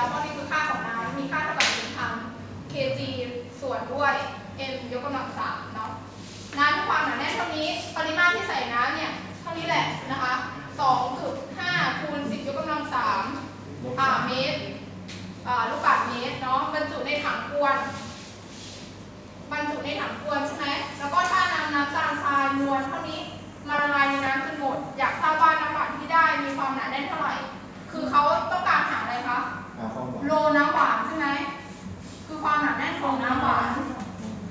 แล้วเพราะนี่คือค่าของน้ำมีค่าเท่ากับ1ทำ kg ส่วนด้วย m ยกกำลังสามเนาะน้ำมีความหนาแน่นเท่านี้ ปริมาตรที่ใส่น้ำเนี่ยเท่านี้แหละนะคะ2.5คูณ10ยกกำลัง3อ่าเมตรอ่าลูกบาศก์เมตรเนาะบรรจุในถังกวนบรรจุในถังกวนใช่ไหมแล้วก็ถ้านำน้ำตาลทรายมวลเท่านี้มาละลายในน้ำจนหมด อยากทราบว่าน้ำหวานที่ได้มีความหนาแน่นเท่าไหร่ คือเขาต้องการ โลน้ำหวานใช่ไหมคือความหนาแน่นของน้ำหวาน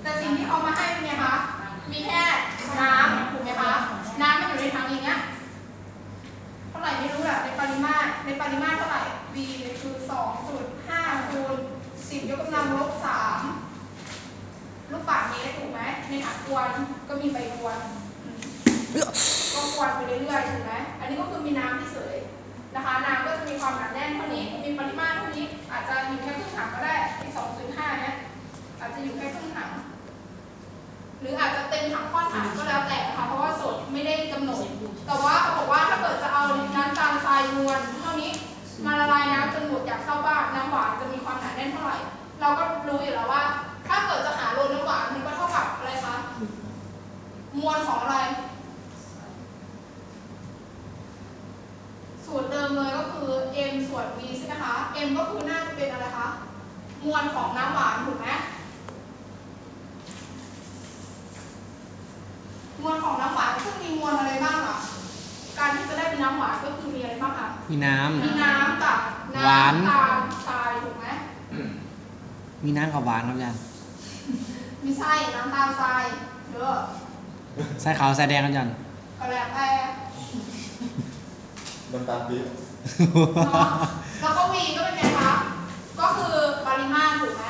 แต่สิ่งที่เขามาให้เป็นไงคะ มีแค่น้ำถูกไหมคะ น้ำมันอยู่ในถังอย่างเงี้ย เท่าไหร่ไม่รู้แหละในปริมาตร ในปริมาตรเท่าไหร่ V คือ2.5คูณ10ยกกำลังลบ3ลูกบาศก์เมตรถูกไหมในถังกวนก็มีใบกวนก็กวนไปเรื่อยๆถูกไหมอันนี้ก็คือมีน้ำที่เฉย นะคะน้ำก็จะมีความหนาแน่นเท่านี้ มีปริมาตรเท่านี้ อาจจะอยู่แค่ครึ่งถังก็ได้ที่2.5 เนี่ยอาจจะอยู่แค่ครึ่งถัง หรืออาจจะเต็มถังข้อนถังก็แล้วแต่นะคะเพราะว่าสดไม่ได้กำหนด แต่ว่าเขาบอกว่าถ้าเกิดจะเอาน้ำตาลทรายมวลเท่านี้มาละลายน้ำจนหมดอยากทราบว่าน้ำหวานจะมีความหนาแน่นเท่าไหร่ เราก็รู้อยู่แล้วว่า ถ้าเกิดจะหาโลน้ำหวานมันก็เท่ากับอะไรคะ มวลของอะไรเดิมเลยก็คือ m ส่วน v ใช่ไหมคะ m ก็คือน่าจะเป็นอะไรคะ มวลของน้ำหวานถูกไหมมวลของน้ำหวานซึ่งมีมวลอะไรบ้างอะการที่จะได้เป็นน้ำหวานก็คือมีอะไรบ้างคะ มีน้มีน้ำกับหวาน น้ำตาลทรายถูกไหมำมีน้ำกับหวานครับอาจารย์ไม่ใช่น้ำตาลทรายเยอะใส่ขาวใส่แดงครับอาจารย์ก็แล้วแต่ น้ำตาลปี๊บเนาะ แล้วก็วีก็เป็นไงคะ ก็คือปริมาตรถูกไหม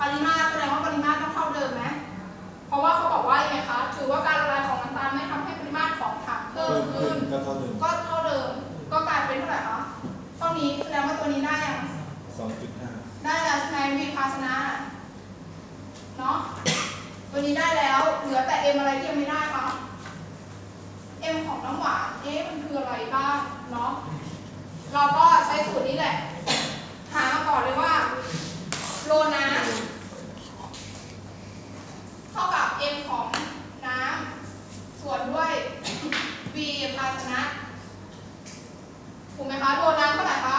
ปริมาตรแสดงว่าปริมาตรต้องเท่าเดิมไหมเพราะว่าเขาบอกว่ายังไงคะ ถือว่าการละลายของน้ำตาลไม่ทำให้ปริมาตรของถังเพิ่เพิ่มมขึ้ขึ้นนก็เท่าเดิม ก็เท่าเดิม ก็กลายเป็นเท่าไหร่คะเท่านี้แสดงว่าตัวนี้ได้ยังสองจุดห้าได้แล้วใช่ไหมวีภาชนะเนาะ ตัวนี้ได้แล้ว เหลือแต่ M อะไรที่ยังไม่ได้คะ M ของน้ำหวาน เอ๊ะมันคืออะไรบ้างเนาะ เราก็ใช้สูตรนี้แหละ หามาก่อนเลยว่า โลน้ำเท่ากับ M ของน้ำส่วนด้วย V ภาชนะถูกไหมคะ โลน้ำเท่าไหร่คะ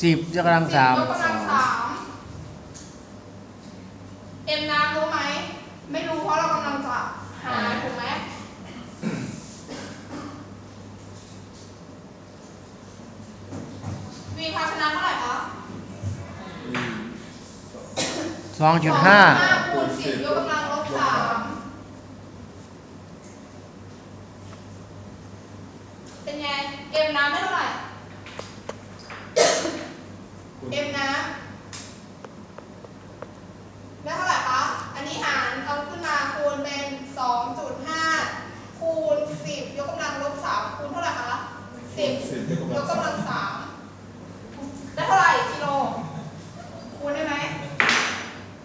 สิบยกกำลังสามยกกำลังสามเอ็มน้ำรู้ไหม ไม่รู้เพราะเรากำลังจะหาถูกไหม วีภาชนะเท่าไหร่คะสองจุดห้าคูณสิบยกกำลังลบสามเป็นไง เอ็มน้ำได้เท่าไหร่ เอ็มน้ำได้เท่าไหร่คะ อันนี้หารเอาขึ้นมาคูณเป็น 2.5 คูณ 10 ยกกำลังลบ3คูณเท่าไหร่คะ 10 สิบยก ยก กำ กำ ลั ลั ง ง3ได้เท่าไหร่กิโล คูณได้ไหม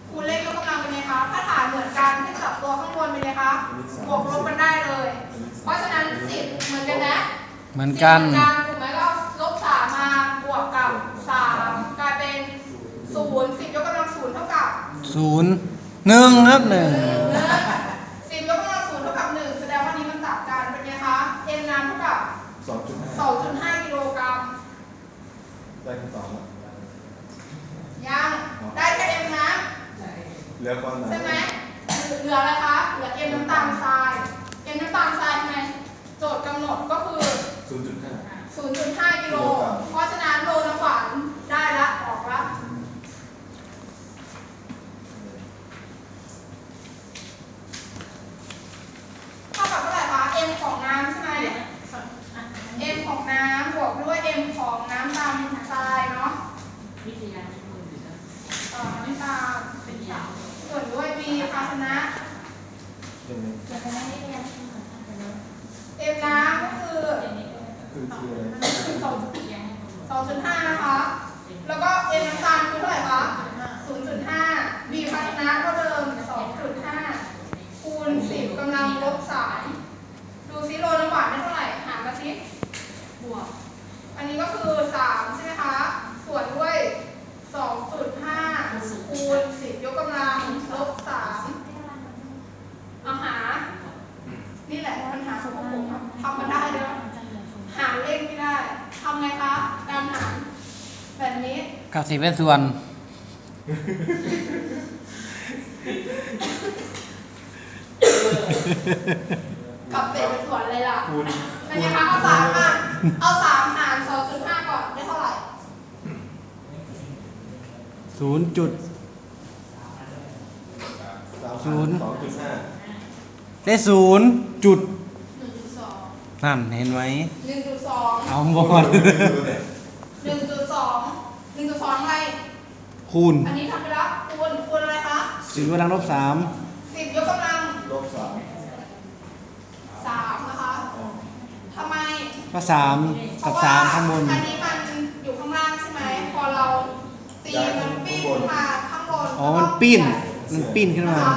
คูณเลขยกกำลังเป็นไงคะ ถ้าฐานเหมือนกันให้จับตัวข้างบนเป็นไงคะ บวกลบกันได้เลย เพราะฉะนั้น 10 เหมือนกันนะ เหมือนกันสิบเหมือนกันถูกไหมก็ลบสามมาบวกกับสามกลายเป็นศูนย์สิบยกกำลังศูนย์เท่ากับศูนย์หนึ่งครับหนึ่งสิบยกกำลังศูนย์เท่ากับหนึ่งแสดงว่านี้มันตัดกันเป็นไงคะเอ็นน้ำเท่ากับสองจุดห้าสองจุดห้ากิโลกรัมได้คำตอบแล้วยังได้แค่เอ็มน้เหลือความหนาำใช่ไหมเหลืออะไรคะเหลือเอ็มน้ำตาลทรายเอ็มน้ำตาลทรายทำไมโจทย์กำหนดก็คือศูนย์จุดห้า 0.5กิโล เพราะฉะนั้นโลน้ำหวานได้ละออกละเท่ากับเท่าไหร่คะ m ของน้ำใช่ไหม m ของน้ำบวกด้วย m ของน้ำตาลทรายเนาะวิทยานิพนธ์อยู่นะเอ่อน้ำตาลเป็นสามส่วนด้วย v ภาชนะใช่ไคือนกันนะ m น้ำก็คือคือคืออะไรวิทยานิพนธ์2.5นะคะ แล้วก็เอ็นน้ำตาลคือเท่าไหร่คะ 0.5 v ภาชนะเท่าเดิม 2.5 คูณ 10กำลังลบ3ดูซิโลน้ำหวานได้เท่าไหร่ หารมาซิ บวก อันนี้ก็คือ 3 ใช่ไหมคะ ส่วนด้วย v กับสิบเป็นส่วนกับเศษเป็นส่วนอะไรล่ะคูณเป็นไงคะเอาสามหารเอาสามหารสองจุดห้าก่อนได้เท่าไหร่ ศูนย์จุด สามศูนย์ สองจุดห้าได้ศูนย์จุดหนึ่งจุดสองนั่นเห็นไหมหนึ่งจุดสองเอาหมดหนึ่งจุดสองห นึ่งจุดสองอะไร คูณอันนี้ทำไปแล้วคูณคูณอะไรคะสิบกำลังลบสามสิบยกกำลังลบสามสามนะคะอ๋อทำไมก็สามกับสามข้างบน อันนี้มันอยู่ข้างล่างใช่ไหมพอเราตีมันปิ้นขึ้นมาข้างบนอ๋อ มันปิ้น มันปิ้นขึ้นมานะคะ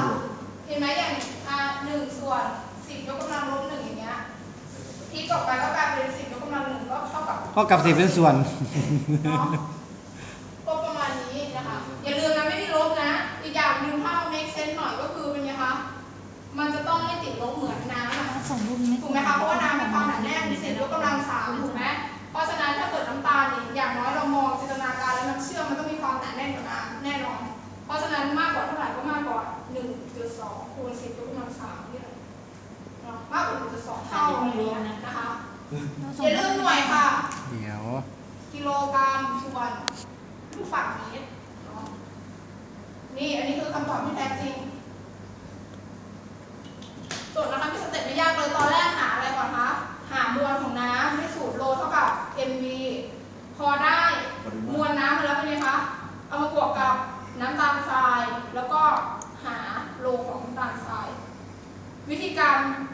เห็นไหมอย่างอ่าหนึ่งส่วนสิบยกกำลังลบหนึ่งอย่างเงี้ยพลิกออกไปก็กลายเป็นสิบยกกำลังหนึ่งก็เท่ากับก็กับสิบเป็นส่วน เนาะ ต้องไม่ติดลบเหมือนน้ำอะส่งรูปนี้ถูกไหมคะ เพราะว่าน้ำมีความหนาแน่นมีเศษยกกำลังสามถูกไหมเพราะฉะนั้นถ้าเกิดน้ำตาลเนี่ยอย่างน้อยเรามองจินตนาการแล้วน้ำเชื่อมมันต้องมีความหนาแน่นกว่าน้ำแน่นอน เพราะฉะนั้นมากกว่าเท่าไหร่ก็มากกว่า1.2คูณ10ยกกำลังสามนี่แหละเนาะมากกว่า1.2เท่าอะไรอย่างเงี้ยนะคะอย่าลืมหน่วยค่ะ เดี๋ยว กิโลกรัมส่วนลูกฝั่งเมตรเนาะนี่อันนี้คือคำตอบที่แท้ ลทราย แล้วก็หาโลของน้ำตาลทราย วิธีการ